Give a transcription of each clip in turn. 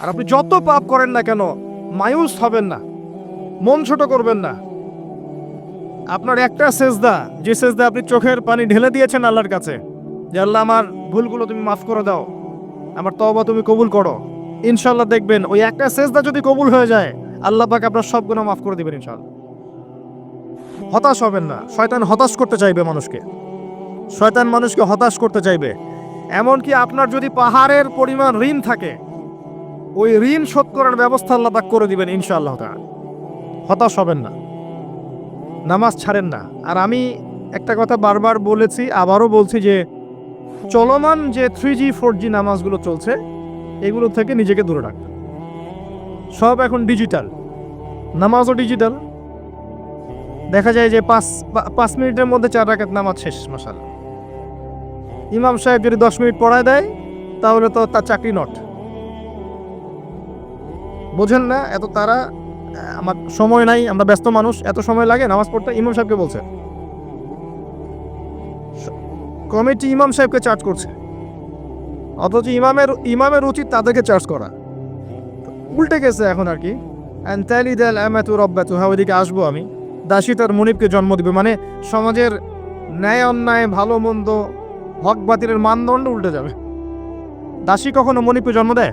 আর আপনি যত পাপ করেন না কেন, মায়ুস হবেন না, মন ছোট করবেন না। আপনার একটা সেজদা, যে সেজদা আপনি চোখের পানি ঢেলে দিয়েছেন আল্লাহর কাছে, যে আল্লাহ আমার ভুলগুলো তুমি মাফ করে দাও, আমার তবা তুমি কবুল করো। ইনশাল্লাহ দেখবেন, ওই একটা সেজদা যদি কবুল হয়ে যায়, আল্লাহ পাক আপনার সব গুণা মাফ করে দিবেন ইনশাল্লাহ হতাশ হবেন না, শয়তান হতাশ করতে চাইবে মানুষকে। শয়তান মানুষকে হতাশ করতে চাইবে। এমনকি আপনার যদি পাহাড়ের পরিমাণ ঋণ থাকে ওই ঋণ শোধ করার ব্যবস্থা আল্লাহ পাক করে দিবেন ইনশাআল্লাহ তাআলা। হতাশ হবেন না। নামাজ ছাড়েন না। আর আমি একটা কথা বারবার বলেছি, আবারও বলছি যে চলমান যে থ্রি জি ফোর জি নামাজগুলো চলছে, এগুলো থেকে নিজেকে দূরে রাখবেন সব এখন ডিজিটাল নামাজও ডিজিটাল দেখা যায় যে পাঁচ পাঁচ মিনিটের মধ্যে চার রাকাত নামাজ শেষ মশাল ইমাম সাহেব যদি দশ মিনিট পড়ায় দেয়, তাহলে তো তার চাকরি নট বোঝেন না, এত তারা আমার সময় নাই, আমরা ব্যস্ত মানুষ, এত সময় লাগে, নামাজ পড়তে ইমাম সাহেবকে বলছে। কমিটি ইমাম সাহেবকে চার্জ করছে। অথচ ইমামের ইমামের উচিত তাদেরকে চার্জ করা। উল্টে গেছে এখন আর কি। হ্যাঁ ওইদিকে আসব আমি। দাসী তার মনিবকে জন্ম দিবে মানে সমাজের ন্যায় অন্যায়, ভালো মন্দ, হক বাতিলের মানদণ্ড উল্টে যাবে। দাসী কখনো মনিবকে জন্ম দেয়?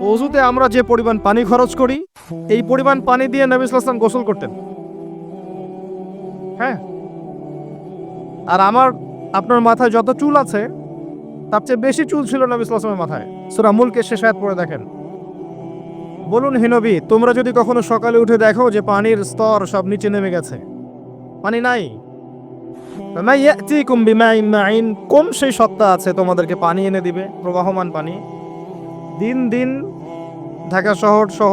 অজুতে আমরা যে পরিমাণ পানি খরচ করি, এই পরিমাণ পানি দিয়ে নবী ইসলাম গোসল করতেন। হ্যাঁ? আর আমার, আপনার মাথায় যত চুল আছে, তার চেয়ে বেশি চুল ছিল নবী ইসলামের মাথায়। সুরা মূলকে শেষ হাত পরে দেখেন। বলুন হিনবি তোমরা যদি কখনো সকালে উঠে দেখো যে পানির স্তর সব নিচে নেমে গেছে। পানি নাই। কম সেই সত্তা আছে তোমাদেরকে পানি এনে দিবে? প্রবাহমান পানি। দিন দিন ঢাকা শহর সহ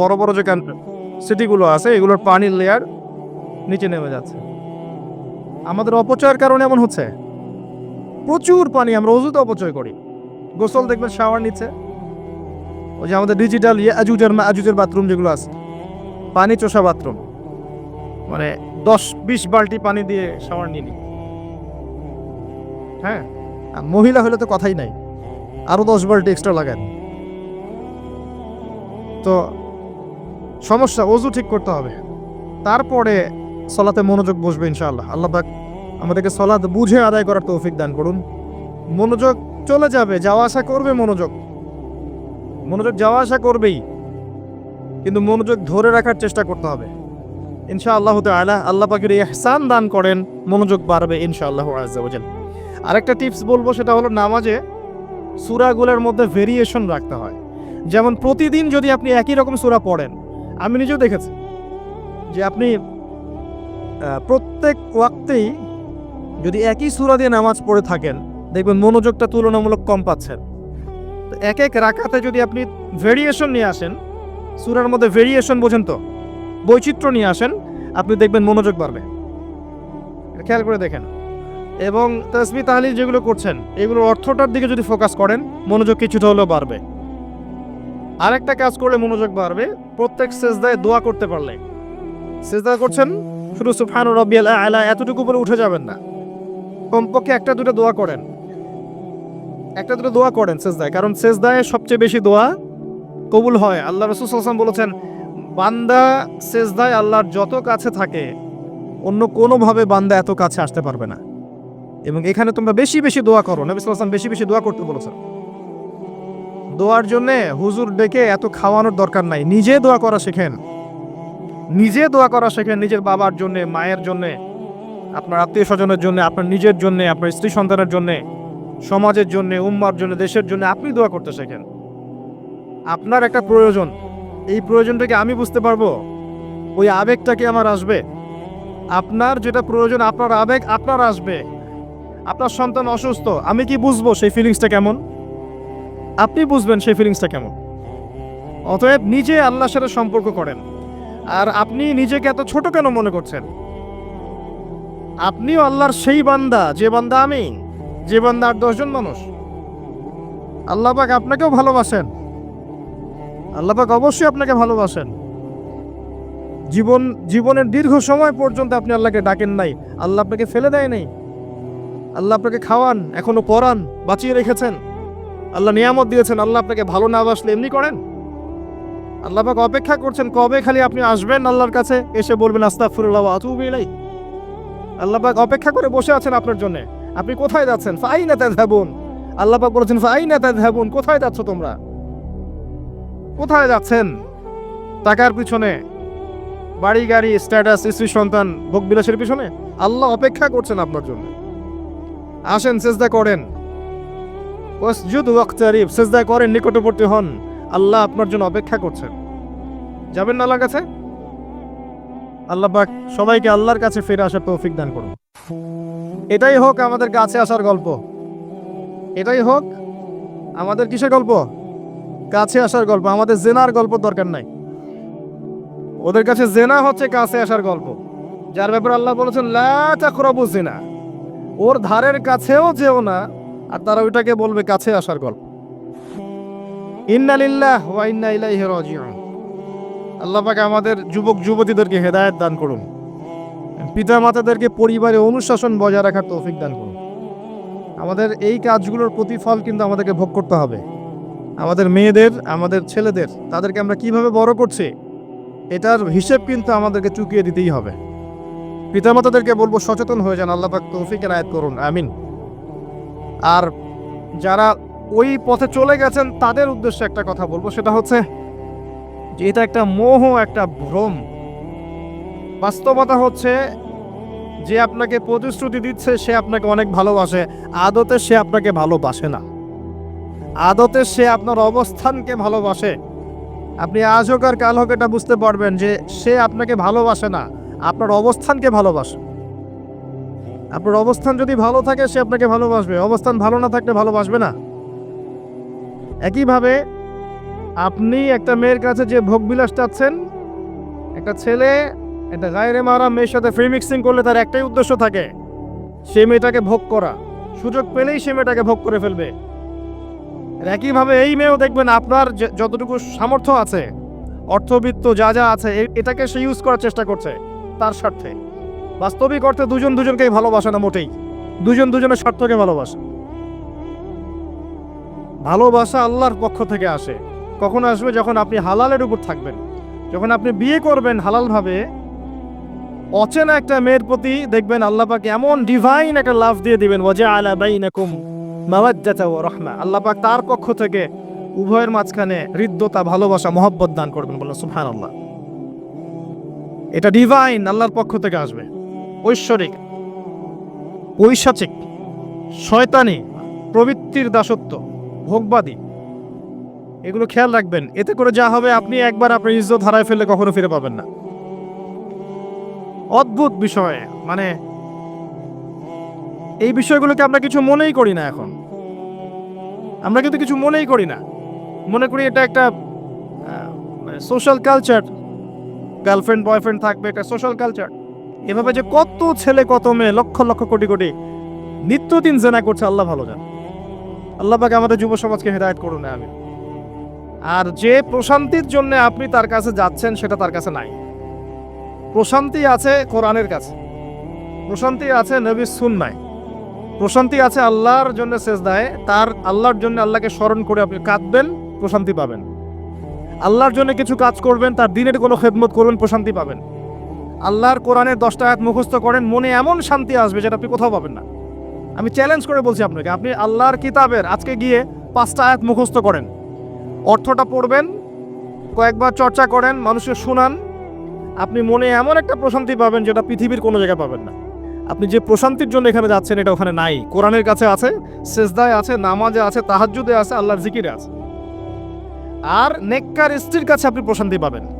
বড় বড় যে সিটিগুলো আছে, এগুলোর পানির লেয়ার নিচে নেমে যাচ্ছে। আমাদের অপচয়ের কারণে এমন হচ্ছে, প্রচুর পানি আমরা অজুতে অপচয় করি। গোসল দেখবেন শাওয়ার নিচে ওই যে আমাদের ডিজিটাল আজুজের আজুজের বাথরুম যেগুলো আছে, পানি চোষা বাথরুম মানে দশ, বিশ বালতি পানি দিয়ে শাওয়ার নিয়ে নিই। হ্যাঁ? মহিলা হলে তো কথাই নাই। আরও দশ বালতি এক্সট্রা লাগান। তো সমস্যা অজু ঠিক করতে হবে। তারপরে সলাতে মনোযোগ বসবে ইনশাআল্লাহ। আল্লাহ পাক আমাদেরকে সলাদ বুঝে আদায় করার তৌফিক দান করুন। মনোযোগ চলে যাবে, যাওয়া আসা করবে মনোযোগ। মনোযোগ যাওয়া আসা করবেই, কিন্তু মনোযোগ ধরে রাখার চেষ্টা করতে হবে। ইনশা ইনশাআল্লাহ তাআলা আল্লাহ পাকের ইহসান দান করেন, মনোযোগ বাড়বে ইনশাআল্লাহ আজ্জাওয়াজাল আরেকটা টিপস বলব, সেটা হলো নামাজে সূরাগুলোর মধ্যে ভেরিয়েশন রাখতে হয়। যেমন প্রতিদিন যদি আপনি একই রকম সূরা পড়েন, আমি নিজেও দেখেছি যে আপনি প্রত্যেক ওয়াক্তেই যদি একই সূরা দিয়ে নামাজ পড়ে থাকেন, দেখবেন মনোযোগটা তুলনামূলক কম পাচ্ছেন। তো এক এক রাকাতে যদি আপনি ভেরিয়েশন নিয়ে আসেন, সুরার মধ্যে ভেরিয়েশন বোঝেন তো, বৈচিত্র্য নিয়ে আসেন, আপনি দেখবেন মনোযোগ বাড়বে। খেয়াল করে দেখেন। এবং তসবি তাহলিল যেগুলো করছেন, এগুলোর অর্থটার দিকে যদি ফোকাস করেন, মনোযোগ কিছুটা হলেও বাড়বে। আরেকটা কাজ করলে মনোযোগ বাড়বে, প্রত্যেক সেজদায় দোয়া করতে পারলে। সেজদা করছেন? শুধু সুফান রব্বিয়াল আলা, এতটুকু বলে উঠে যাবেন না। কমপক্ষে একটা দুটো দোয়া করেন। একটা দুটো দোয়া করেন সেজদায়, কারণ সেজদায় সবচেয়ে বেশি দোয়া কবুল হয়। আল্লাহ রসুল সাল্লাম বলেছেন, বান্দা সেজদায় আল্লাহর যত কাছে থাকে, অন্য কোনোভাবে বান্দা এত কাছে আসতে পারবে না। এবং এখানে তোমরা বেশি বেশি দোয়া করো। নবী সাল্লাল্লাহু বেশি বেশি দোয়া করতে বলেছেন। দোয়ার জন্যে হুজুর ডেকে এত খাওয়ানোর দরকার নাই। নিজে দোয়া করা শেখেন। নিজে দোয়া করা শেখেন নিজের বাবার জন্যে, মায়ের জন্যে, আপনার আত্মীয় স্বজনের জন্য, আপনার নিজের জন্যে, আপনার স্ত্রী সন্তানের জন্যে, সমাজের জন্যে, উম্মার জন্য, দেশের জন্য আপনি দোয়া করতে শেখেন। আপনার একটা প্রয়োজন। এই প্রয়োজনটাকে আমি বুঝতে পারব। ওই আবেগটাকে আমার আসবে? আপনার যেটা প্রয়োজন, আপনার আবেগ আপনার আসবে। আপনার সন্তান অসুস্থ, আমি কি বুঝব সেই ফিলিংসটা কেমন? আপনি বুঝবেন সেই ফিলিংসটা কেমন। অতএব নিজে আল্লাহর সাথে সম্পর্ক করেন। আর আপনি নিজেকে এত ছোট কেন মনে করছেন? আপনিও আল্লাহর সেই বান্দা, যে বান্দা আমি, যে বান্দা আর দশজন মানুষ। আল্লাহ পাক আপনাকেও ভালোবাসেন। আল্লাহ পাক অবশ্যই আপনাকে ভালোবাসেন। জীবন, জীবনের দীর্ঘ সময় পর্যন্ত আপনি আল্লাহকে ডাকেন নাই। আল্লাহ আপনাকে ফেলে দেয় নাই। আল্লাহ আপনাকে খাওয়ান, এখনও পরান, বাঁচিয়ে রেখেছেন। আল্লাহ নিয়ামত দিয়েছেন, আল্লাহ আপনাকে ভালো না বাসলে এমনি করেন? আল্লাহ পাক অপেক্ষা করছেন, কবে খালি আপনি আসবেন আল্লাহর কাছে? এসে বলবেন, আস্তাগফিরুল্লাহ ওয়া আতুবু ইলাইহি। আল্লাহ পাক অপেক্ষা করে বসে আছেন আপনার জন্য। আপনি কোথায় যাচ্ছেন? ফাইনা তাযহাবুন। আল্লাহ পাক বলেছেন, ফাইনা তাযহাবুন, কোথায় যাচ্ছ তোমরা? কোথায় যাচ্ছেন? টাকার পিছনে। বাড়ি, গাড়ি স্ট্যাটাস স্ত্রী, সন্তান, ভোগ বিলাসের পিছনে? আল্লাহ অপেক্ষা করছেন আপনার জন্য। আসেন, চেষ্টা করেন। ওয়াসজুদ ওয়াক্তারিব সেজদা করেন, নিকটবর্তী হন। আল্লাহ আপনার জন্য অপেক্ষা করছেন। যাবেন না আল্লাহর কাছে? আল্লাহ পাক সবাইকে আল্লাহর কাছে ফিরে আসার তৌফিক দান করুন। এটাই হোক আমাদের কাছে আসার গল্প। এটাই হোক আমাদের কিসের গল্প? কাছে আসার গল্প। আমাদের জেনার গল্প দরকার নাই। ওদের কাছে জেনা হচ্ছে কাছে আসার গল্প। যার ব্যাপারে আল্লাহ বলেছেন, লা তাকরাবু জেনা ওর ধারের কাছেও যেও না আর তারা ওইটাকে বলবে, কাছে আসার গল্প। ইন্না লিল্লাহ ওয়া ইন্না ইলাইহি রাজিউন। আল্লাহ পাক আমাদের যুবক যুবতীদেরকে হেদায়েত দান করুন। পিতা মাতাদেরকে পরিবারে অনুশাসন বজায় রাখার তৌফিক দান করুন। আমাদের এই কাজগুলোর প্রতিফল কিন্তু আমাদেরকে ভোগ করতে হবে। আমাদের মেয়েদের, আমাদের ছেলেদের, তাদেরকে আমরা কীভাবে বড় করছি, এটার হিসেব কিন্তু আমাদেরকে চুকিয়ে দিতেই হবে। পিতামাতাদেরকে বলব, সচেতন হয়ে যান। আল্লাহ পাক তৌফিক এনায়েত করুন। আমিন। আর যারা ওই পথে চলে গেছেন, তাদের উদ্দেশ্যে একটা কথা বলব। সেটা হচ্ছে যে এটা একটা মোহ, একটা ভ্রম। বাস্তবতা হচ্ছে যে আপনাকে প্রতিশ্রুতি দিচ্ছে, সে আপনাকে অনেক ভালোবাসে। আদতে সে আপনাকে ভালোবাসে না। আদতে সে আপনার অবস্থানকে ভালোবাসে। আপনি আজ হোক আর কাল হোক এটা বুঝতে পারবেন যে সে আপনাকে ভালোবাসে না, আপনার অবস্থানকে ভালোবাসে। আপনার অবস্থান যদি ভালো থাকে, সে আপনাকে ভালোবাসবে। অবস্থান ভালো না থাকলে ভালোবাসবে না। একইভাবে আপনি একটা মেয়ের কাছে যে ভোগবিলাস চাচ্ছেন, একটা ছেলে, একটা গায়েরে মারা মেয়ের সাথে ফ্রি মিক্সিং করলে তার একটাই উদ্দেশ্য থাকে, সে মেয়েটাকে ভোগ করা। সুযোগ পেলেই সে মেয়েটাকে ভোগ করে ফেলবে। একইভাবে এই মেয়েও দেখবেন আপনার যতটুকু সামর্থ্য আছে, অর্থবিত্ত যা যা আছে এটাকে সে ইউজ করার চেষ্টা করছে, তার স্বার্থে। বাস্তবিক অর্থে দুজন দুজনকেই ভালোবাসে না মোটেই। দুজন দুজনের স্বার্থকে ভালোবাসে। ভালোবাসা আল্লাহর পক্ষ থেকে আসে। কখন আসবে? যখন আপনি হালালের উপর থাকবেন। যখন আপনি বিয়ে করবেন হালালভাবে, অচেনা একটা মেয়ের প্রতি দেখবেন আল্লাহ পাক এমন ডিভাইন একটা লাভ দিয়ে দিবেন ওয়াজা আলা আল্লাহ তার পক্ষ থেকে উভয়ের মাঝখানে হৃদ্যতা, ভালোবাসা, মহব্বত দান করবেন। বললেন সুবহানাল্লাহ। এটা ডিভাইন আল্লাহর পক্ষ থেকে আসবে। ঐশ্বরিক ঐশাচিক শয়তানি, প্রবৃত্তির দাসত্ব, ভোগবাদী। এগুলো খেয়াল রাখবেন। এতে করে যা হবে, আপনি একবার আপনার ইজ্জত হারায় ফেললে কখনো ফিরে পাবেন না। অদ্ভুত বিষয়। মানে এই বিষয়গুলোকে আমরা কিছু মনেই করি না এখন। আমরা কিন্তু কিছু মনেই করি না। মনে করি এটা একটা সোশ্যাল কালচার গার্লফ্রেন্ড বয়ফ্রেন্ড থাকবে একটা সোশ্যাল কালচার এভাবে যে কত ছেলে, কত মেয়ে, লক্ষ লক্ষ কোটি কোটি নিত্যদিন জেনা করছে, আল্লাহ ভালো জান। আল্লাহ পাকে আমাদের যুব সমাজকে হেদায়ত করুন আমি আর যে প্রশান্তির জন্য আপনি তার কাছে যাচ্ছেন, সেটা তার কাছে নাই। প্রশান্তি আছে কোরআনের কাছে। প্রশান্তি আছে নবী সুন্নায়। প্রশান্তি আছে আল্লাহর জন্য শেষ সেজদায়। তার আল্লাহর জন্য আল্লাহকে স্মরণ করে আপনি কাঁদবেন, প্রশান্তি পাবেন। আল্লাহর জন্য কিছু কাজ করবেন, তার দিনের কোনো খেদমত করবেন প্রশান্তি পাবেন। আল্লাহর কোরআনের দশটা আয়াত মুখস্থ করেন, মনে এমন শান্তি আসবে যেটা আপনি কোথাও পাবেন না। আমি চ্যালেঞ্জ করে বলছি আপনাকে, আপনি আল্লাহর কিতাবের আজকে গিয়ে পাঁচটা আয়াত মুখস্থ করেন। অর্থটা পড়বেন, কয়েকবার চর্চা করেন, মানুষকে শোনান। আপনি মনে এমন একটা প্রশান্তি পাবেন যেটা পৃথিবীর কোনো জায়গায় পাবেন না। আপনি যে প্রশান্তির জন্য এখানে যাচ্ছেন, এটা ওখানে নাই। কোরআনের কাছে আছে, সেজদায় আছে, নামাজে আছে, তাহাজ্জুদে আছে, আল্লাহর জিকিরে আছে। আর নেককার স্ত্রীর কাছে আপনি প্রশান্তি পাবেন।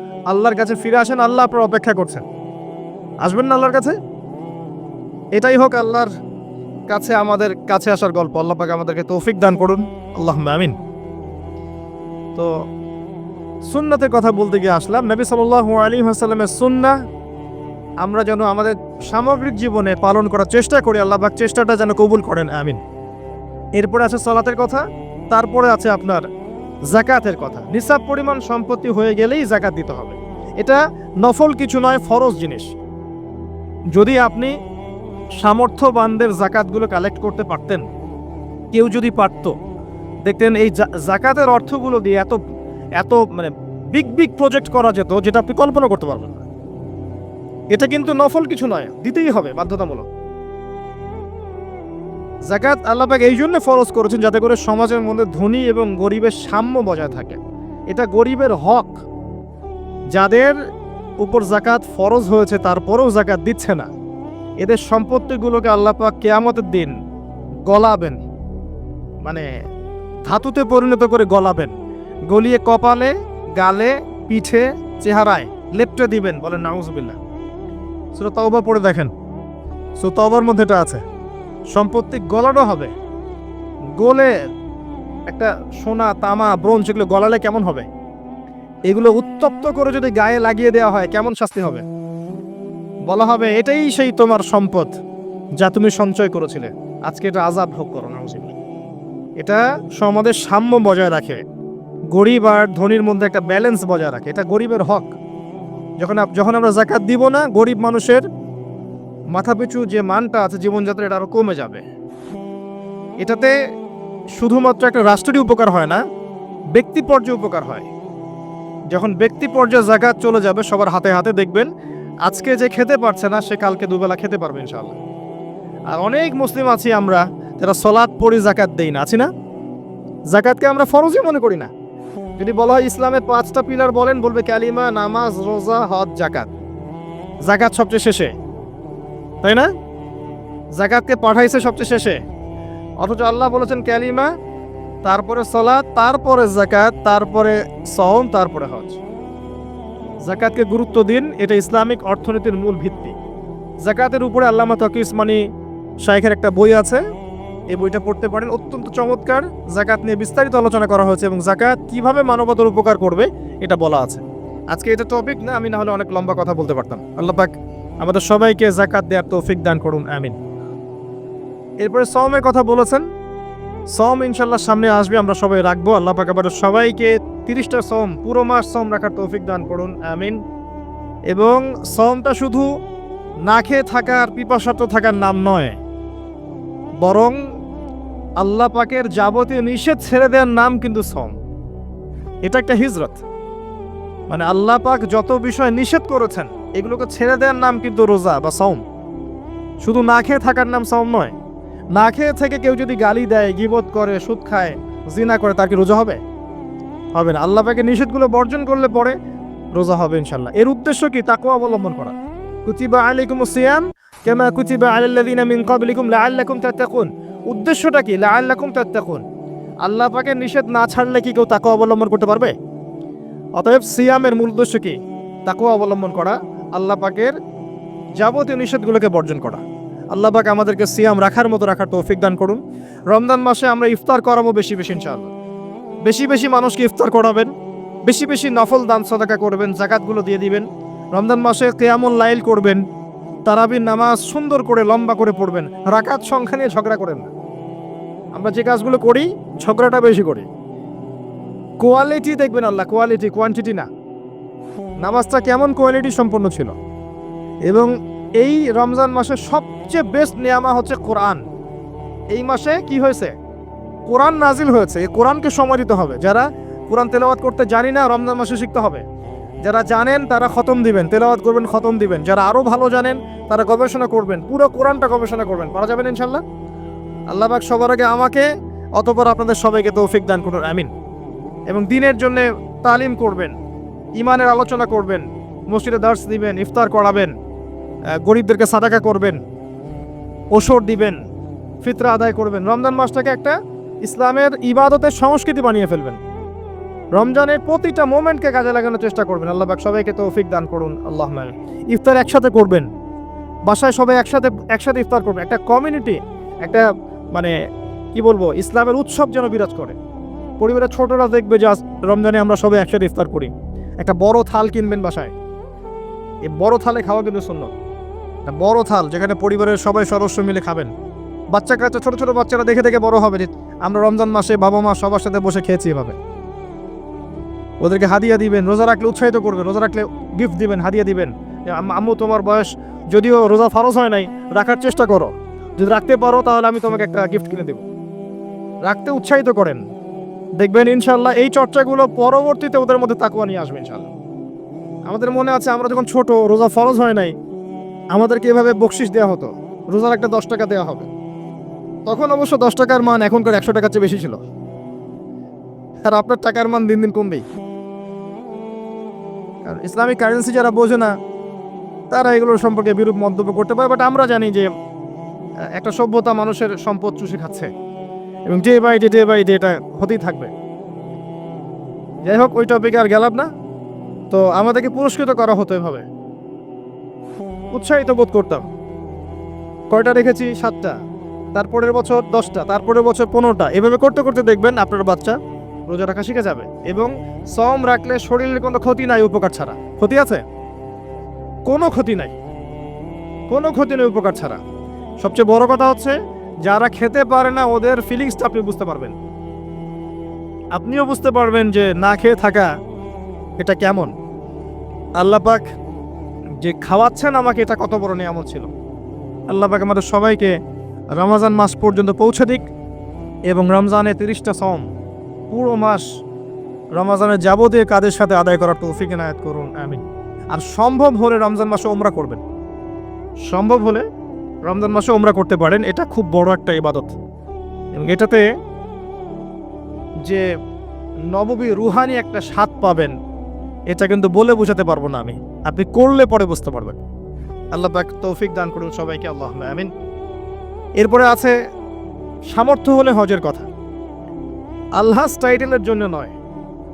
আল্লাহর কাছে ফিরে আসেন, আল্লাহ আপনার অপেক্ষা করছেন। আসবেন না আল্লাহর কাছে? এটাই হোক আল্লাহর কাছে আমাদের কাছে আসার গল্প। আল্লাহ পাক আমাদেরকে তৌফিক দান করুন। আল্লাহ আমিন। তো সুন্নাতের কথা বলতে গিয়ে আসলাম। নবী সাল্লাহ আলী হাসাল্লামের সুন্না আমরা যেন আমাদের সামগ্রিক জীবনে পালন করার চেষ্টা করি, আল্লাহ পাক চেষ্টাটা যেন কবুল করেন, আমিন। এরপরে আছে সলাতের কথা, তারপরে আছে আপনার জাকাতের কথা। নিসাব পরিমাণ সম্পত্তি হয়ে গেলেই জাকাত দিতে হবে। এটা নফল কিছু নয়, ফরজ জিনিস। যদি আপনি সামর্থ্যবানদের জাকাতগুলো কালেক্ট করতে পারতেন, কেউ যদি পারত, দেখতেন এই জাকাতের অর্থগুলো দিয়ে এত এত মানে বিগ বিগ প্রজেক্ট করা যেত, যেটা আপনি কল্পনা করতে পারবেন না। এটা কিন্তু নফল কিছু নয়, দিতেই হবে, বাধ্যতামূলক। জাকাত আল্লাপাক এই জন্য ফরজ করেছেন যাতে করে সমাজের মধ্যে ধনী এবং গরিবের সাম্য বজায় থাকে। এটা গরিবের হক। যাদের উপর জাকাত ফরজ হয়েছে, তারপরেও জাকাত দিচ্ছে না। এদের সম্পত্তিগুলোকে আল্লাপাক কেয়ামতের দিন গলাবেন। মানে ধাতুতে পরিণত করে গলাবেন। গলিয়ে কপালে, গালে, পিঠে, চেহারায় লেপটে দিবেন বলেন নাউজুবিল্লাহ। সেটা তওবা পড়ে দেখেন। সো তওবার মধ্যে এটা আছে। সম্পত্তি গলানো হবে। গোলে একটা সোনা, তামা, ব্রোঞ্জ এগুলো গলালে কেমন হবে? এগুলো উত্তপ্ত করে যদি গায়ে লাগিয়ে দেওয়া হয়, কেমন শাস্তি হবে? বলা হবে, এটাই সেই তোমার সম্পদ যা তুমি সঞ্চয় করেছিলে। আজকে এটা আজাব ভোগ করো, নাউজুবিল্লাহ। এটা সমাজের সাম্য বজায় রাখে। গরিব আর ধনীর মধ্যে একটা ব্যালেন্স বজায় রাখে। এটা গরিবের হক। যখন যখন আমরা জাকাত দিব না, গরিব মানুষের মাথাপিছু যে মানটা আছে জীবনযাত্রা এটা আরও কমে যাবে। এটাতে শুধুমাত্র একটা রাষ্ট্রেরই উপকার হয় না ব্যক্তি পর্যায়ে উপকার হয়। যখন ব্যক্তি পর্যায়ে জাকাত চলে যাবে, সবার হাতে হাতে দেখবেন, আজকে যে খেতে পারছে না, সে কালকে দুবেলা খেতে পারবে ইনশাআল্লাহ। আর অনেক মুসলিম আছি আমরা, যারা সলাৎ পড়ি জাকাত দেই না। আছি না? জাকাতকে আমরা ফরজই মনে করি না। যদি বলা হয় ইসলামের পাঁচটা পিলার বলেন, বলবে ক্যালিমা নামাজ, রোজা, হজ, জাকাত। জাকাত সবচেয়ে শেষে। তাই না? জাকাতকে পাঠাইছে সবচেয়ে শেষে। অথচ আল্লাহ বলেছেন ক্যালিমা তারপরে সলাৎ, তারপরে জাকাত তারপরে সওম, তারপরে হজ। জাকাতকে গুরুত্ব দিন, এটা ইসলামিক অর্থনীতির মূল ভিত্তি। জাকাতের উপরে আল্লামা তকি ইসমানি শাইখের একটা বই আছে। এই বইটা পড়তে পারেন, অত্যন্ত চমৎকার। জাকাত নিয়ে বিস্তারিত আলোচনা করা হয়েছে এবং জাকাত কীভাবে মানবতার উপকার করবে, এটা বলা আছে। আজকে এটা টপিক না, আমি না হলে অনেক লম্বা কথা বলতে পারতাম। আল্লাহ পাক আমাদের সবাইকে জাকাত দেওয়ার তৌফিক দান করুন, আমিন। এরপরে সমের কথা বলেছেন। সম ইনশাল্লাহ সামনে আসবে, আমরা সবাই রাখব। আল্লাহ পাক আবার সবাইকে তিরিশটা সম পুরো মাস সম রাখার তৌফিক দান করুন, আমিন। এবং সমটা শুধু না খেয়ে থাকার, পিপাসার্থ থাকার নাম নয়, বরং আল্লাহ পাকের যাবতীয় নিষেধ ছেড়ে দেওয়ার নাম কিন্তু সম এটা একটা হিজরত। মানে আল্লাহ পাক যত বিষয় নিষেধ করেছেন এগুলোকে ছেড়ে দেওয়ার নাম কিন্তু রোজা বা সম শুধু না খেয়ে থাকার নাম সম নয়, না খেয়ে থেকে কেউ যদি গালি দেয়, গিবত করে, সুদ খায়, জিনা করে, তার কি রোজা হবে? হবে না। আল্লাহ পাকে নিষেধগুলো বর্জন করলে পরে রোজা হবে ইনশাল্লাহ এর উদ্দেশ্য কি? তাকেও অবলম্বন করা। কুতিবা আলাইকুম সিয়াম কেমা কুতিবা আলাল্লাযিনা মিন ক্বাবলিকুম লাআল্লাকুম তাত্তাকুন। উদ্দেশ্যটা কি? লাআল্লাকুম তাত্তাকুন। আল্লাহ পাকের নিষেধ না ছাড়লে কি কেউ তাকে অবলম্বন করতে পারবে? অতএব সিয়ামের মূল উদ্দেশ্য কি? তাকেও অবলম্বন করা। আল্লাহ পাকের যাবতীয় নিষেধগুলোকে বর্জন করা। আল্লাহ পাক আমাদেরকে সিয়াম রাখার মতো রাখার তৌফিক দান করুন। রমজান মাসে আমরা ইফতার করাবো বেশি বেশি ইনশাআল্লাহ। বেশি বেশি মানুষকে ইফতার করাবেন, বেশি বেশি নফল দান সদাকা করবেন, জাকাতগুলো দিয়ে দিবেন। রমজান মাসে কেয়ামুল লাইল করবেন, তারাবির নামাজ সুন্দর করে, লম্বা করে পড়বেন, রাকাত সংখ্যা নিয়ে ঝগড়া করেন না। আমরা যে কাজগুলো করি, ঝগড়াটা বেশি করি। কোয়ালিটি দেখবেন আল্লাহ, কোয়ালিটি, কোয়ান্টিটি না। নামাজটা কেমন কোয়ালিটি সম্পন্ন ছিল? এবং এই রমজান মাসে সবচেয়ে বেস্ট নিয়ামা হচ্ছে কোরআন। এই মাসে কি হয়েছে? কোরআন নাজিল হয়েছে। এই কোরআনকে সময় দিতে হবে। যারা কোরআন তেলাওয়াত করতে জানি না, রমজান মাসে শিখতে হবে। যারা জানেন, তারা খতম দিবেন। তেলাওয়াত করবেন, খতম দিবেন। যারা আরও ভালো জানেন, তারা গবেষণা করবেন। পুরো কোরআনটা গবেষণা করবেন। পারা যাবেন ইনশাল্লাহ আল্লাহবাক সবার আগে আমাকে, অতপর আপনাদের সবাইকে তৌফিক দান করুন। আমিন। এবং দিনের জন্য তালিম করবেন। ইমানের আলোচনা করবেন, মসজিদে দার্স দিবেন, ইফতার করাবেন গরিবদেরকে সাদাকা করবেন, ওষুধ দিবেন, ফিতরা আদায় করবেন। রমজান মাসটাকে একটা ইসলামের ইবাদতের সংস্কৃতি বানিয়ে ফেলবেন। রমজানের প্রতিটা মোমেন্টকে কাজে লাগানোর চেষ্টা করবেন। আল্লাহ পাক সবাইকে তৌফিক দান করুন। আল্লাহ ইফতার একসাথে করবেন। বাসায় সবাই একসাথে একসাথে ইফতার করবেন। একটা কমিউনিটি, একটা মানে কি বলব, ইসলামের উৎসব যেন বিরাজ করে। পরিবারের ছোটরা দেখবে যে রমজানে আমরা সবাই একসাথে ইফতার করি। একটা বড় থাল কিনবেন বাসায়। এই বড় থালে খাওয়া কিন্তু শূন্য একটা বড় থাল যেখানে পরিবারের সবাই সদস্য মিলে খাবেন। বাচ্চা কাচ্চা, ছোট ছোট বাচ্চারা দেখে দেখে বড় হবে আমরা রমজান মাসে বাবা মা সবার সাথে বসে খেয়েছি এভাবে। ওদেরকে হাদিয়া দিবেন, রোজা রাখলে উৎসাহিত করবেন, রোজা রাখলে গিফট দিবেন, হাদিয়া দিবেন। আম্মু তোমার বয়স যদিও রোজা ফরজ হয় নাই, রাখার চেষ্টা করো। যদি রাখতে পারো তাহলে আমি তোমাকে একটা গিফট কিনে দেবো। রাখতে উৎসাহিত করেন। দেখবেন ইনশাল্লাহ এই চর্চাগুলো পরবর্তীতে ওদের মধ্যে তাকুয়া নিয়ে আসবে ইনশাল্লাহ আমাদের মনে আছে আমরা যখন ছোট, রোজা ফরজ হয় নাই, আমাদেরকে এভাবে বকশিস দেওয়া হতো। রোজার একটা দশ টাকা দেওয়া হবে। তখন অবশ্য দশ টাকার মান এখনকার একশো টাকার চেয়ে বেশি ছিল। আর আপনার টাকার মান দিন দিন কমবেই। আর ইসলামিক কারেন্সি যারা বোঝে না, তারা এগুলোর সম্পর্কে বিরূপ মন্তব্য করতে পারে বাট আমরা জানি যে একটা সভ্যতা মানুষের সম্পদ চুষে খাচ্ছে। এবং day by day day by day এটা হতেই থাকবে। যাই হোক, ওই টপিকে আর গেলাম না। তো আমাদেরকে পুরস্কৃত করা হতো এভাবে। উৎসাহিত বোধ করতাম। কয়টা রেখেছি? সাতটা। তারপরের বছর দশটা, তারপরের বছর পনেরোটা। এভাবে করতে করতে দেখবেন আপনার বাচ্চা রোজা রাখা শিখে যাবে এবং সম রাখলে শরীরের কোনো ক্ষতি নাই উপকার ছাড়া। ক্ষতি আছে? কোনো ক্ষতি নাই। কোনো ক্ষতি নেই উপকার ছাড়া। সবচেয়ে বড় কথা হচ্ছে যারা খেতে পারে না, ওদের ফিলিংসটা আপনি বুঝতে পারবেন। আপনিও বুঝতে পারবেন যে না খেয়ে থাকা এটা কেমন। আল্লাহ পাক যে খাওয়াচ্ছেন আমাকে, এটা কত বড় নিয়ামত ছিল। আল্লাহ পাক আমাদের সবাইকে রমজান মাস পর্যন্ত পৌঁছে দিক এবং রমজানে তিরিশটা সম পুরো মাস রমজানের যাবতীয় কাজের সাথে আদায় করার তৌফিক এনায়ত করুন, আমিন। আর সম্ভব হলে রমজান মাসে ওমরা করবেন। সম্ভব হলে রমজান মাসে ওমরা করতে পারেন, এটা খুব বড় একটা ইবাদত। এবং এটাতে যে নববী রুহানি একটা স্বাদ পাবেন, এটা কিন্তু বলে বোঝাতে পারব না আমি। আপনি করলে পরে বুঝতে পারবেন। আল্লাহ পাক তৌফিক দান করুন সবাইকে আল্লাহ আমিন। এরপরে আছে সামর্থ্য হলে হজের কথা। আলহাস টাইটেলের জন্য নয়।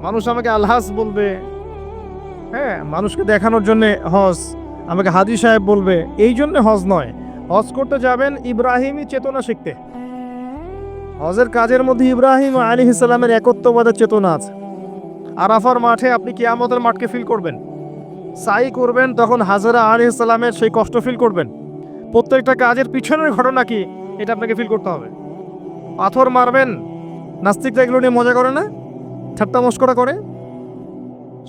মানুষ আমাকে আলহাস বলবে হ্যাঁ মানুষকে দেখানোর জন্য হজ, আমাকে হাজি সাহেব বলবে, এই জন্য হজ নয়। হজ করতে যাবেন ইব্রাহিমই চেতনা শিখতে। হজের কাজের মধ্যে ইব্রাহিম আলী ইসলামের একত্ববাদের চেতনা আছে। আরাফার মাঠে আপনি কিয়ামতের মাঠকে ফিল করবেন। সাই করবেন, তখন হাজারা আলী ইসলামের সেই কষ্ট ফিল করবেন। প্রত্যেকটা কাজের পিছনের ঘটনা কি, এটা আপনাকে ফিল করতে হবে। পাথর মারবেন, নাস্তিকরা এগুলো নিয়ে মজা করে না? ঠাট্টা মস্করা করে?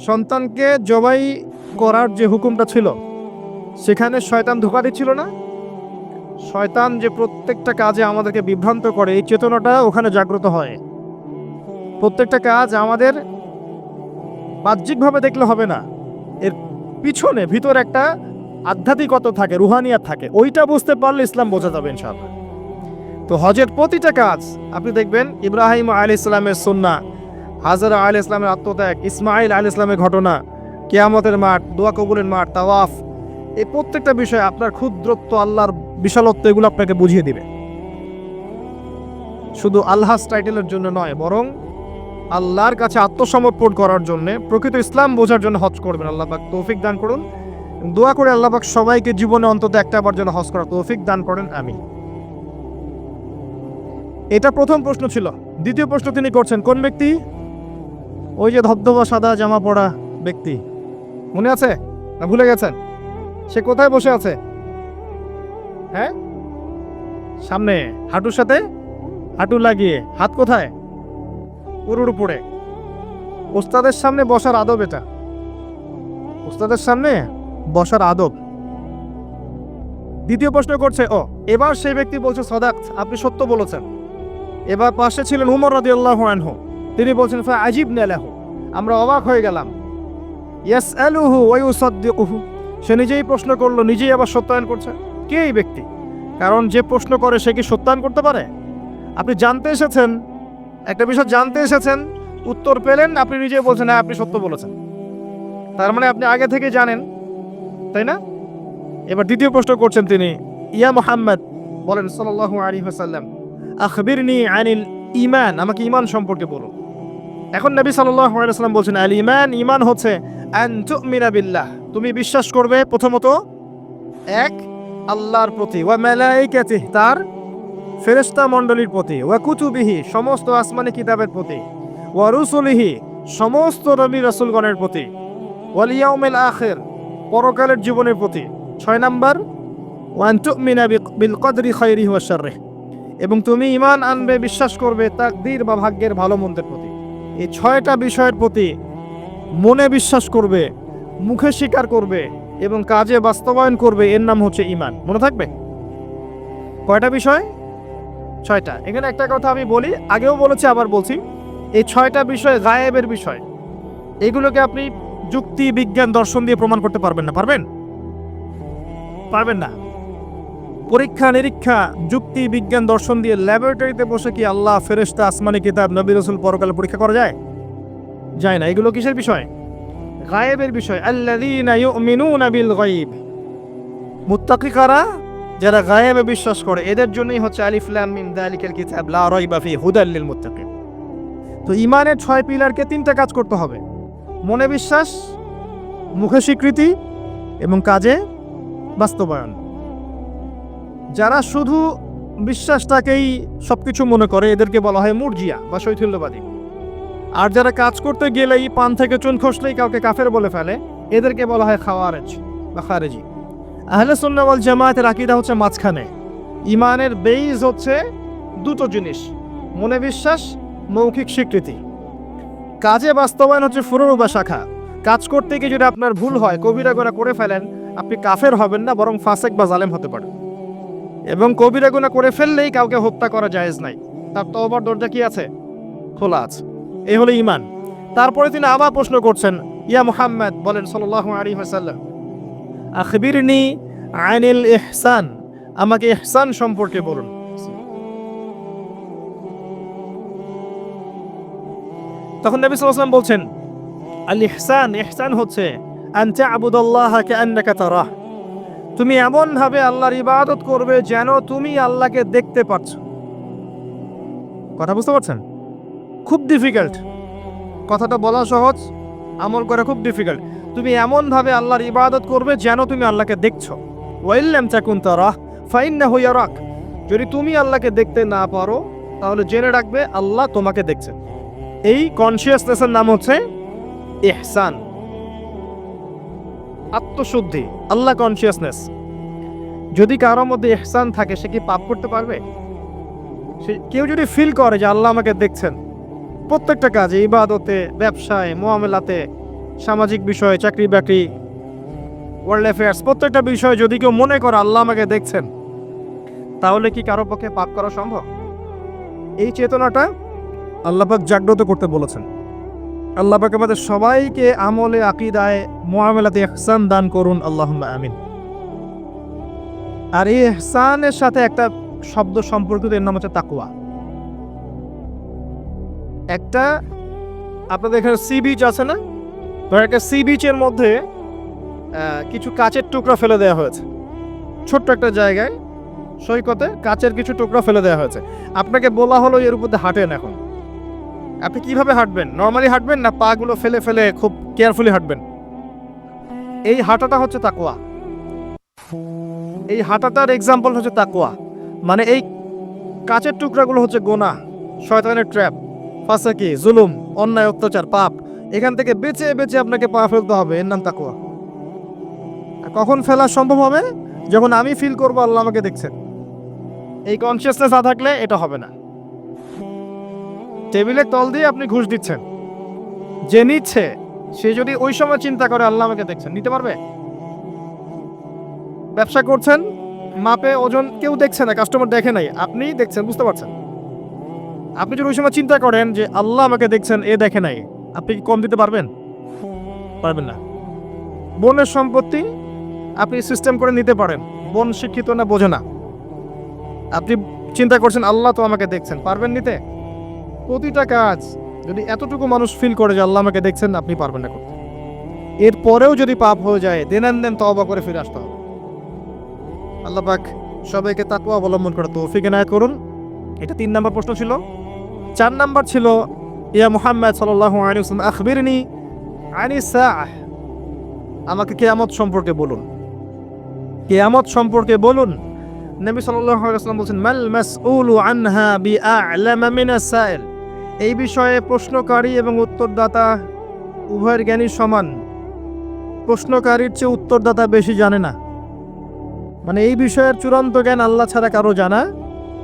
সন্তানকে জবাই করার যে হুকুমটা ছিল, সেখানে শয়তান ধোকা দিচ্ছিল না? শয়তান যে প্রত্যেকটা কাজে আমাদেরকে বিভ্রান্ত করে, এই চেতনাটা ওখানে জাগ্রত হয়। প্রত্যেকটা কাজ আমাদের বাহ্যিকভাবে দেখলে হবে না। এর পিছনে, ভিতর একটা আধ্যাত্মিকতা থাকে, রুহানিয়াত থাকে। ওইটা বুঝতে পারলে ইসলাম বোঝা যাবে ইনশাআল্লাহ। তো হজের প্রতিটা কাজ, আপনি দেখবেন ইব্রাহিম আলী ইসলামের সন্না, হাজারা আলী ইসলামের আত্মত্যাগ ইসমাইল আলী ইসলামের ঘটনা, কেয়ামতের মাঠ, দোয়া কবুলের মাঠ, তাওয়াফ, এই প্রত্যেকটা বিষয় আপনার ক্ষুদ্রত্ব আল্লাহর বিশালত্ব এগুলো আপনাকে বুঝিয়ে দিবে। শুধু আল্লাহস টাইটেলের জন্য নয়, বরং আল্লাহর কাছে আত্মসমর্পণ করার জন্য প্রকৃত ইসলাম বোঝার জন্য হজ করবেন। আল্লাহ পাক তৌফিক দান করুন। দোয়া করে আল্লাহ পাক সবাইকে জীবনে অন্তত একটা বার যেন হজ করার তৌফিক দান করেন। আমি এটা প্রথম প্রশ্ন ছিল। দ্বিতীয় প্রশ্ন তিনি করছেন, কোন ব্যক্তি? ওই যে ধবধবা সাদা জামা পরা ব্যক্তি। মনে আছে? না ভুলে গেছেন? সে কোথায় বসে আছে? হ্যাঁ? সামনে, হাঁটুর সাথে? হাঁটু লাগিয়ে, হাত কোথায়? পুরোর উপরে। ওস্তাদের সামনে বসার আদব এটা। ওস্তাদের সামনে বসার আদব। দ্বিতীয় প্রশ্ন করছে, ও, এবার সেই ব্যক্তি বলছে, সদাক, আপনি সত্য বলেছেন। এবার পাশে ছিলেন উমর রাদিয়াল্লাহু আনহু। তিনি বলছেন আজিব নেলাহু আমরা অবাক হয়ে গেলাম। ইয়াস আলুহু ওই উসাদ্দিকুহু সে নিজেই প্রশ্ন করল, নিজেই আবার সত্যায়ন করছে। কে এই ব্যক্তি? কারণ যে প্রশ্ন করে সে কি সত্যায়ন করতে পারে? আপনি জানতে এসেছেন, একটা বিষয় জানতে এসেছেন, উত্তর পেলেন, আপনি নিজে বলছেন হ্যাঁ আপনি সত্য বলেছেন। তার মানে আপনি আগে থেকে জানেন, তাই না? এবার দ্বিতীয় প্রশ্ন করছেন তিনি, ইয়া মোহাম্মদ, বলেন, সাল্লাল্লাহু আলাইহি ওয়াসাল্লাম, আখবিরনি আনিল ইমান আমাকে ইমান সম্পর্কে বলুন। এখন নবী সাল্লাল্লাহু আলাইহি ওয়াসাল্লাম বলছেন, আল ইমান ইমান হচ্ছে বিল্লাহ। তুমি বিশ্বাস করবে প্রথমত, এক আল্লাহর প্রতি, ওয়া মালাইকাতিহি, তার ফেরেশতা মণ্ডলীর প্রতি, ওয়া কুতুবিহি, সমস্ত আসমানি কিতাবের প্রতি, ওয়া রুসুলিহি, সমস্ত নবী রাসূলগণের প্রতি, ওয়াল ইয়াউমিল আখির, পরকালের জীবনের প্রতি। ছয় নাম্বার ওয়ান তুমিনা বিল কদরি খাইরিহি ওয়া শাররিহি, এবং তুমি ঈমান আনবে, বিশ্বাস করবে, তাকদীর বা ভাগ্যের ভালো মন্দের প্রতি। এই ছয়টা বিষয়ের প্রতি মনে বিশ্বাস করবে, মুখে স্বীকার করবে এবং কাজে বাস্তবায়ন করবে, এর নাম হচ্ছে ইমান মনে থাকবে? কয়টা বিষয়? ছয়টা। এখানে একটা কথা আমি বলি, আগেও বলেছি, আবার বলছি। এই ছয়টা বিষয় গায়েবের বিষয়। এগুলোকে আপনি যুক্তি, বিজ্ঞান, দর্শন দিয়ে প্রমাণ করতে পারবেন না। পারবেন? পারবেন না। পরীক্ষা, নিরীক্ষা, যুক্তি, বিজ্ঞান, দর্শন দিয়ে ল্যাবরেটরিতে বসে কি আল্লাহ ফেরেশতা, আসমানি কিতাব, নবী রসুল পরকালে পরীক্ষা করা যায়? যায় না। এগুলো কিসের বিষয়? গায়েবের বিষয় বিল গায়ব। মুত্তাকি কারা? যারা গায়েবে বিশ্বাস করে, এদের জন্যই হচ্ছে আলিফ লাম মিম যালিকাল কিতাব, লা রাইবা ফি হুদাল লিল মুত্তাকিন। তো ইমানের ছয় পিলারকে তিনটা কাজ করতে হবে। মনে বিশ্বাস, মুখে স্বীকৃতি এবং কাজে বাস্তবায়ন। যারা শুধু বিশ্বাসটাকেই সবকিছু মনে করে, এদেরকে বলা হয় মুরজিয়া বা শৈথিল্যবাদী। আর যারা কাজ করতে গেলেই পান থেকে চুন খসলেই কাউকে কাফের বলে ফেলে, এদেরকে বলা হয় খাওয়ারেজ বা খারেজি। আহলে সুন্নাওয়াল জামায়াতের আকিদা হচ্ছে মাঝখানে। ইমানের বেইজ হচ্ছে দুটো জিনিস, মনে বিশ্বাস, মৌখিক স্বীকৃতি। কাজে বাস্তবায়ন হচ্ছে ফুরুর বা শাখা। কাজ করতে গিয়ে যদি আপনার ভুল হয়, কবিরা গোনা করে ফেলেন, আপনি কাফের হবেন না, বরং ফাসেক বা জালেম হতে পারেন। এবং কবিরা গুনাহ করে ফেললেই কাউকে হত্যা করা জায়েজ নাই। তার তওবার দরজা কি আছে? খোলা আছে। এই হলো ইমান তারপরে তিনি আবার প্রশ্ন করছেন, ইয়া মুহাম্মদ, বলেন সাল্লাল্লাহু আলাইহি ওয়াসাল্লাম, আখবিরনি আনিল ইহসান, আমাকে ইহসান সম্পর্কে বলুন। তখন নবী ওয়াসাল্লাম বলছেন, আল ইহসান ইহসান হচ্ছে, আন তা'বুদাল্লাহ কাআন্নাকা তারাহ। তুমি এমন ভাবে আল্লাহর ইবাদত করবে যেন তুমি আল্লাহকে দেখতে পাচ্ছ কথা বুঝতে পারছেন? খুব ডিফিকাল্ট কথাটা বলা সহজ, আমল করা খুব ডিফিকাল্ট তুমি এমন ভাবে আল্লাহর ইবাদত করবে যেন তুমি আল্লাহকে দেখছ। ওয়াইল্লাম চাকুন তারা ফাইন্না হইয়া রাখ যদি তুমি আল্লাহকে দেখতে না পারো, তাহলে জেনে রাখবে আল্লাহ তোমাকে দেখছে। এই কনসিয়াসনেসের নাম হচ্ছে এহসান আত্মশুদ্ধি, আল্লাহ কনসিয়াসনেস যদি কারোর মধ্যে এহসান থাকে, সে কি পাপ করতে পারবে? সে কেউ যদি ফিল করে যে আল্লাহ আমাকে দেখছেন প্রত্যেকটা কাজে ইবাদতে, ব্যবসায়, মোয়ামেলাতে, সামাজিক বিষয়ে, চাকরি বাকরি ওয়ার্ল্ড অ্যাফেয়ার্স প্রত্যেকটা বিষয়ে যদি কেউ মনে করে আল্লাহ আমাকে দেখছেন, তাহলে কি কারও পক্ষে পাপ করা সম্ভব? এই চেতনাটা আল্লাপাক জাগ্রত করতে বলেছেন। আল্লাপাক আমাদের সবাইকে আমলে, আকিদায়, মোয়ামেলাতে এহসান দান করুন আল্লাহ আমিন। আর এই ইহসানের সাথে একটা শব্দ সম্পর্কিত, এর নাম হচ্ছে তাকুয়া একটা, আপনাদের এখানে সি বিচ আছে না? ধর একটা সি বিচের মধ্যে কিছু কাচের টুকরা ফেলে দেওয়া হয়েছে। ছোট্ট একটা জায়গায়, সৈকতে কাচের কিছু টুকরা ফেলে দেওয়া হয়েছে। আপনাকে বলা হলো এর উপর হাঁটেন এখন। আপনি কীভাবে হাঁটবেন? নর্মালি হাঁটবেন না? পাগুলো ফেলে ফেলে খুব কেয়ারফুলি হাঁটবেন? এই হাঁটাটা হচ্ছে তাকুয়া এই হাঁটাটার এক্সাম্পল হচ্ছে তাকুয়া মানে এই কাচের টুকরাগুলো হচ্ছে গোনা, শয়তানের ট্র্যাপ ফাঁসাকি, জুলুম, অন্যায়, অত্যাচার, পাপ। এখান থেকে বেঁচে বেঁচে আপনাকে পা ফেলতে হবে। এর নাম তাকুয়া কখন ফেলা সম্ভব হবে? যখন আমি ফিল করব, আল্লাহ আমাকে দেখছেন। এই কনসিয়াসনেস না থাকলে এটা হবে না। টেবিলের তল দিয়ে আপনি ঘুষ দিচ্ছেন। যে নিচ্ছে, সে যদি ওই সময় চিন্তা করে, আল্লাহ আমাকে দেখছেন। নিতে পারবে? ব্যবসা করছেন, মাপে ওজন কেউ দেখছে না কাস্টমার দেখে নাই। আপনি দেখছেন, বুঝতে পারছেন? আপনি যদি ওই সময় চিন্তা করেন যে আল্লাহ আমাকে দেখছেন, এ দেখে নাই, আপনি কি কম দিতে পারবেন? পারবেন না। বোনের সম্পত্তি আপনি সিস্টেম করে নিতে পারেন। বোন শিক্ষিত না, বোঝে না। আপনি চিন্তা করছেন, আল্লাহ তো আমাকে দেখছেন, পারবেন নিতে? প্রতিটা কাজ, যদি এতটুকু মানুষ ফিল করে যে আল্লাহ আমাকে দেখছেন, আপনি পারবেন না করতে। এরপরেও যদি পাপ হয়ে যায়, দেন দেন তবা করে ফিরে আসতে হবে। আল্লাহ পাক সবাইকে তাকুয়া অবলম্বন করে তৌফিক এনায়ত করুন। এটা তিন নম্বর প্রশ্ন ছিল। চার নাম্বার ছিল, ইয়া মুহাম্মদ সাল্লাল্লাহু আলাইহি ওয়াসাল্লাম, আখবিরনি আনি সাআহ। আমাকে কেয়ামত সম্পর্কে বলুন। কেয়ামত সম্পর্কে বলুন। নবী ওয়াসাল্লাম বলছেন, মাল মাসউলু আনহা বিআ'লামা মিনাস সাইল? এই বিষয়ে প্রশ্নকারী এবং উত্তরদাতা উভয়ের জ্ঞানী সমান। প্রশ্নকারীর চেয়ে উত্তরদাতা বেশি জানে না। মানে এই বিষয়ের চূড়ান্ত জ্ঞান আল্লাহ ছাড়া কারও জানা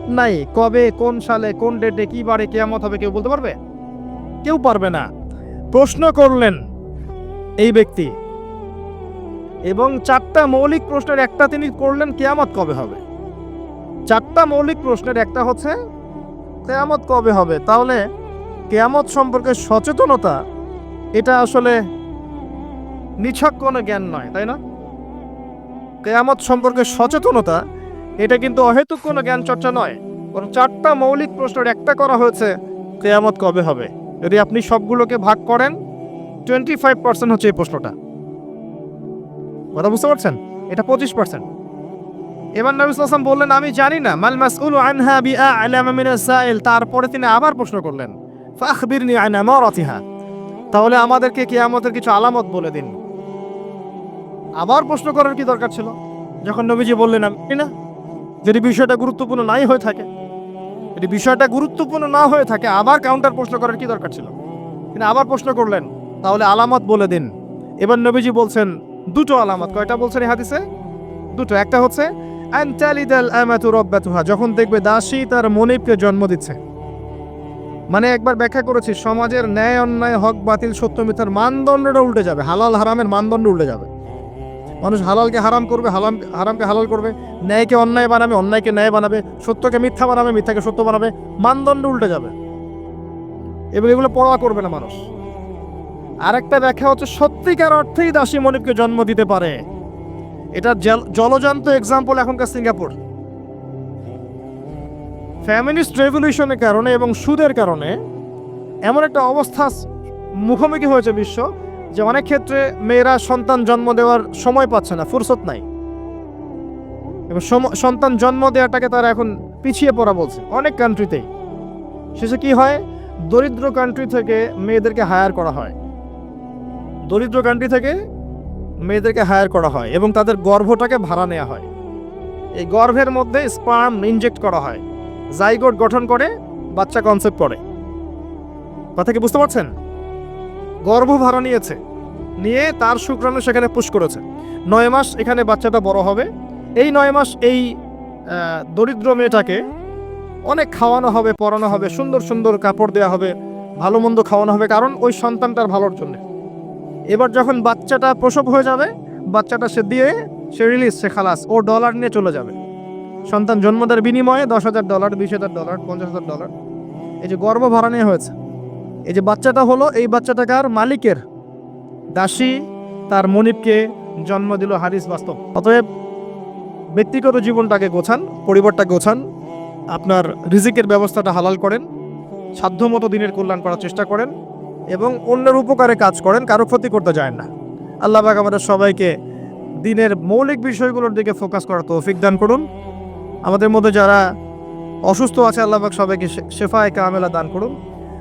নাই, কবে, কোন সালে, কোন ডেটে, কি বারে, কেয়ামত হবে কেউ বলতে পারবে? কেউ পারবে না। প্রশ্ন করলেন এই ব্যক্তি। এবং চারটা মৌলিক প্রশ্নের একটা তিনি করলেন, কেয়ামত কবে হবে? চারটা মৌলিক প্রশ্নের একটা হচ্ছে, কেয়ামত কবে হবে? তাহলে কেয়ামত সম্পর্কে সচেতনতা, এটা আসলে নিছক কোনো জ্ঞান নয়, তাই না? কেয়ামত সম্পর্কে সচেতনতা এটা কিন্তু অহেতুক কোনো জ্ঞান চর্চা নয়। বরং চারটা মৌলিক প্রশ্নের একটা করা হয়েছে, কেয়ামত কবে হবে? যদি আপনি সবগুলোকে ভাগ করেন টোয়েন্টি ফাইভ পার্সেন্ট হচ্ছে এই প্রশ্নটা। কথা বুঝতে পারছেন? এটা পঁচিশ পার্সেন্ট এবার নবী সাল্লাম বললেন, আমি জানি না, মাল মাসউলু আনহা মিনাস সাইল। তারপরে তিনি আবার প্রশ্ন করলেন, ফাখবিরনি আন আমারাতিহা। তাহলে আমাদেরকে কিয়ামতের কিছু আলামত বলে দিন। আবার প্রশ্ন করার কি দরকার ছিল? যখন নবীজি বললেন, আমি না যদি বিষয়টা গুরুত্বপূর্ণ নাই হয়ে থাকে, যদি বিষয়টা গুরুত্বপূর্ণ না হয়ে থাকে, আবার কাউন্টার প্রশ্ন করার কি দরকার ছিল? তিনি আবার প্রশ্ন করলেন, তাহলে আলামত বলে দিন। এবার নবীজি বলছেন, দুটো আলামত, কয়টা বলছেন এই হাদিসে? দুটো, একটা হচ্ছে যখন দেখবে দাসী তার মনিবকে জন্ম দিচ্ছে। মানে একবার ব্যাখ্যা করেছি, সমাজের ন্যায় অন্যায়, হক বাতিল, সত্য মিথ্যার মানদণ্ডটা উল্টে যাবে, হালাল হারামের মানদণ্ড উল্টে যাবে। মানুষ হালালকে হারাম করবে, হালাম হারামকে হালাল করবে, ন্যায়কে অন্যায় বানাবে, অন্যায়কে ন্যায় বানাবে, সত্যকে মিথ্যা বানাবে, মিথ্যাকে সত্য বানাবে, মানদণ্ড উল্টে যাবে। এবং এগুলো পড়া করবে না মানুষ। আরেকটা ব্যাখ্যা হচ্ছে, সত্যিকার অর্থেই দাসী মনিবকে জন্ম দিতে পারে। এটা জল- জলজান্ত এক্সাম্পল এখনকার সিঙ্গাপুর। ফ্যামিলিস্ট রেভলিউশনের কারণে এবং সুদের কারণে এমন একটা অবস্থা মুখোমুখি হয়েছে বিশ্ব। যে অনেক ক্ষেত্রে মেয়েরা সন্তান জন্ম দেওয়ার সময় পাচ্ছে না, ফুরসত নাই। এবং সন্তান জন্ম দেওয়াটাকে তারা এখন পিছিয়ে পড়া বলছে, অনেক কান্ট্রিতেই শেষে কি হয়? দরিদ্র কান্ট্রি থেকে মেয়েদেরকে হায়ার করা হয়। দরিদ্র কান্ট্রি থেকে মেয়েদেরকে হায়ার করা হয় এবং তাদের গর্ভটাকে ভাড়া নেওয়া হয়। এই গর্ভের মধ্যে স্পার্ম ইনজেক্ট করা হয়। জাইগোট গঠন করে, বাচ্চা কনসেপ্ট করে। কথা কি বুঝতে পারছেন? গর্ভ ভাড়া নিয়েছে। নিয়ে তার শুক্রাণু সেখানে পুশ করেছে। নয় মাস এখানে বাচ্চাটা বড় হবে। এই নয় মাস এই দরিদ্র মেয়েটাকে অনেক খাওয়ানো হবে, পরানো হবে, সুন্দর সুন্দর কাপড় দেওয়া হবে, ভালো মন্দ খাওয়ানো হবে, কারণ ওই সন্তানটার ভালোর জন্য। এবার যখন বাচ্চাটা প্রসব হয়ে যাবে, বাচ্চাটা সে দিয়ে সে রিলিজ সে খালাস, ও ডলার নিয়ে চলে যাবে। সন্তান জন্ম দেওয়ার বিনিময়ে দশ হাজার ডলার বিশ হাজার ডলার পঞ্চাশ হাজার ডলার এই যে গর্ভ ভাড়া নিয়ে হয়েছে। এই যে বাচ্চাটা হলো, এই বাচ্চাটাকার মালিকের দাসী তার মনিবকে জন্ম দিল হারিস বাস্তব। অতএব ব্যক্তিগত জীবনটাকে গোছান পরিবারটা গোছান, আপনার রিজিকের ব্যবস্থাটা হালাল করেন, সাধ্যমতো দিনের কল্যাণ করার চেষ্টা করেন এবং অন্যের উপকারে কাজ করেন, কারও ক্ষতি করতে যায় না। আল্লাহ পাক আমাদের সবাইকে দিনের মৌলিক বিষয়গুলোর দিকে ফোকাস করার তৌফিক দান করুন। আমাদের মধ্যে যারা অসুস্থ আছে, আল্লাহ পাক সবাইকে শেফায়ে কামেলা দান করুন।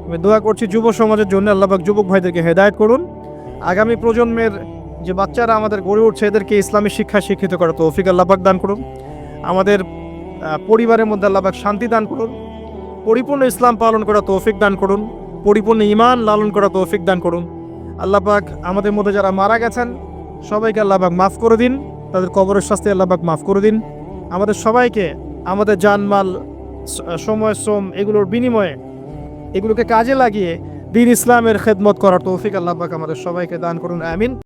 আমি দোয়া করছি যুব সমাজের জন্য আল্লাহ পাক যুবক ভাইদেরকে হেদায়ত করুন। আগামী প্রজন্মের যে বাচ্চারা আমাদের গড়ে উঠছে, এদেরকে ইসলামী শিক্ষা শিক্ষিত করা তৌফিক আল্লাহ পাক দান করুন। আমাদের পরিবারের মধ্যে আল্লাহ পাক শান্তি দান করুন। পরিপূর্ণ ইসলাম পালন করার তৌফিক দান করুন। পরিপূর্ণ ইমান লালন করার তৌফিক দান করুন। আল্লাহ পাক আমাদের মধ্যে যারা মারা গেছেন, সবাইকে আল্লাহ পাক মাফ করে দিন। তাদের কবরের শাস্তি আল্লাহ পাক মাফ করে দিন। আমাদের সবাইকে আমাদের জানমাল সময়, শ্রম এগুলোর বিনিময়ে এগুলোকে কাজে লাগিয়ে দিন ইসলামের খেদমত করার তৌফিক আল্লাহ পাক আমাদের সবাইকে দান করুন, আমিন।